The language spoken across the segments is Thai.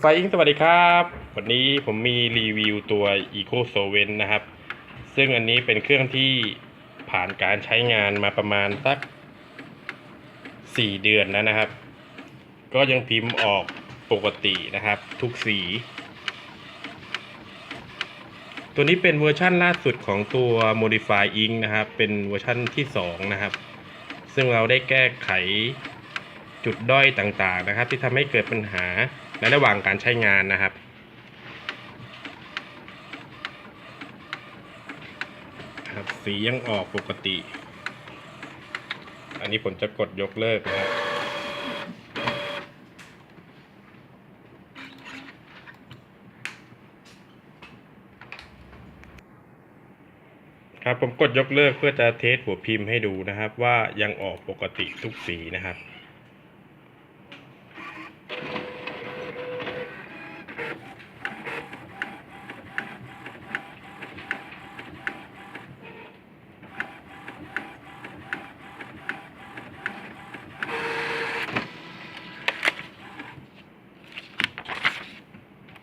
ไฟอิงสวัสดีครับ วันนี้ผมมีรีวิวตัว Eco s o v e n นะครับ ซึ่งอันนี้เป็นเครื่องที่ผ่านการใช้งานมาประมาณสัก 4 เดือนแล้วนะครับ ก็ยังพิมพ์ออกปกตินะครับ ทุกสี ตัวนี้เป็นเวอร์ชั่นล่าสุดของตัว Modify Ink นะครับ เป็นเวอร์ชั่นที่ 2 นะครับ ซึ่งเราได้แก้ไขจุดด้อยต่างๆนะครับ ที่ทำให้เกิดปัญหา ในระหว่างการใช้งานนะครับ ครับ สียังออกปกติ อันนี้ผมจะกดยกเลิกนะครับครับผมกดยกเลิกเพื่อจะเทสหัวพิมพ์ให้ดูนะครับ ว่ายังออกปกติทุกสีนะครับ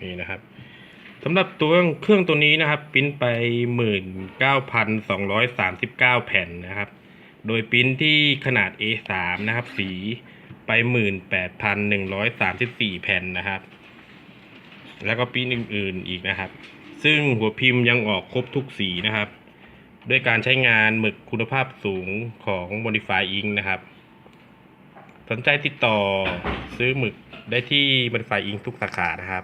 นี่นะครับสำหรับตัวเครื่องตัวนี้นะครับปริ้นไป 19,239 แผ่นนะครับ โดยปริ้นที่ขนาด A3 นะครับ สีไป 18,134 แผ่นนะครับ แล้วก็ปริ้นอื่นๆอีกนะครับ ซึ่งหัวพิมพ์ยังออกครบทุกสีนะครับ ด้วยการใช้งานหมึกคุณภาพสูงของ Modify Ink นะครับ สนใจติดต่อซื้อหมึกได้ที่ Modify Ink ทุกสาขานะครับ